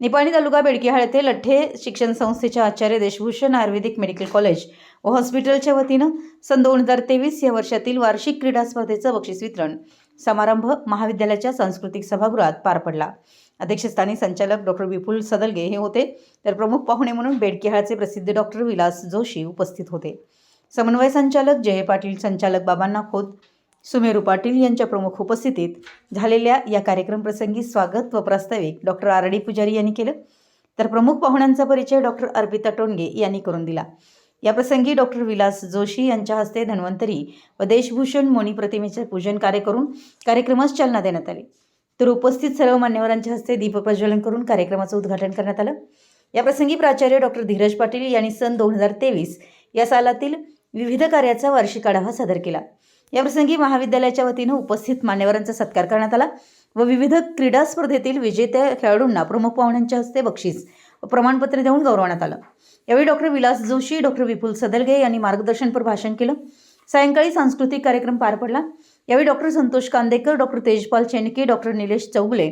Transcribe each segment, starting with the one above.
निपाणी तालुका बेडकिहाळ येथे लठ्ठे शिक्षण संस्थेच्या आचार्य देशभूषण आयुर्वेदिक मेडिकल कॉलेज व हॉस्पिटलच्या वतीनं सन दोन हजार तेवीस या वर्षातील वार्षिक क्रीडा स्पर्धेचं बक्षीस वितरण समारंभ महाविद्यालयाच्या सांस्कृतिक सभागृहात पार पडला. अध्यक्षस्थानी संचालक डॉक्टर विपुल सदलगे हे होते. तर प्रमुख पाहुणे म्हणून बेडकिहाळचे प्रसिद्ध डॉक्टर विलास जोशी उपस्थित होते. समन्वय संचालक जय पाटील संचालक बाबांना खोत सुमेरू पाटील यांच्या प्रमुख उपस्थितीत झालेल्या या कार्यक्रमप्रसंगी स्वागत व प्रास्ताविक डॉक्टर आर डी पुजारी यांनी केलं. तर प्रमुख पाहुण्यांचा परिचय डॉक्टर अर्पिता टोणगे यांनी करून दिला. या प्रसंगी डॉक्टर विलास जोशी यांच्या हस्ते धन्वंतरी व देशभूषण मोनी प्रतिमेचे पूजन कार्य करून कार्यक्रमास चालना देण्यात आली. तर उपस्थित सर्व मान्यवरांच्या हस्ते दीपप्रज्वलन करून कार्यक्रमाचं उद्घाटन करण्यात आलं. या प्रसंगी प्राचार्य डॉक्टर धीरज पाटील यांनी सन दोन हजार तेवीस या सालातील विविध कार्याचा वार्षिक आढावा सादर केला. या प्रसंगी महाविद्यालयाच्या वतीनं उपस्थित मान्यवरांचा सत्कार करण्यात आला व विविध क्रीडा स्पर्धेतील विजेत्या खेळाडूंना प्रमुख पाहुण्यांच्या हस्ते बक्षीस व प्रमाणपत्र देऊन गौरवण्यात आलं. यावेळी डॉक्टर विलास जोशी डॉक्टर विपुल सदलगे यांनी मार्गदर्शनपर भाषण केलं. सायंकाळी सांस्कृतिक कार्यक्रम पार पडला. यावेळी doctor Santosh Kandekar doctor Tejpal Chenke doctor Nilesh Chougale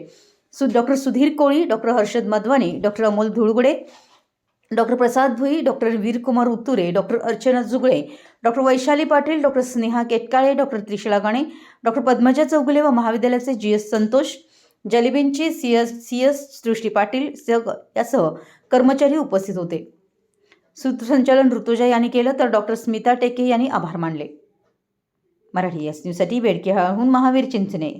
सु doctor Sudhir Koli doctor Harshad Madhwani doctor Amol Dhulgude doctor Prasad Bhui doctor Veerkumar Utture doctor Archana Jugale doctor Vaishali Patil doctor Sneha Ketkale doctor Trishala Gane doctor Padmaja Chougule व महाविद्यालयाचे G S Santosh Jalibenchi C S C S Srushti Patil सग यासह कर्मचारी उपस्थित होते. सूत्रसंचालन ऋतुजा यांनी केलं तर डॉक्टर स्मिता टेके यांनी आभार मानले. मराठी एस न्यूजसाठी बेडकेहाळहून महावीर चिंचणे.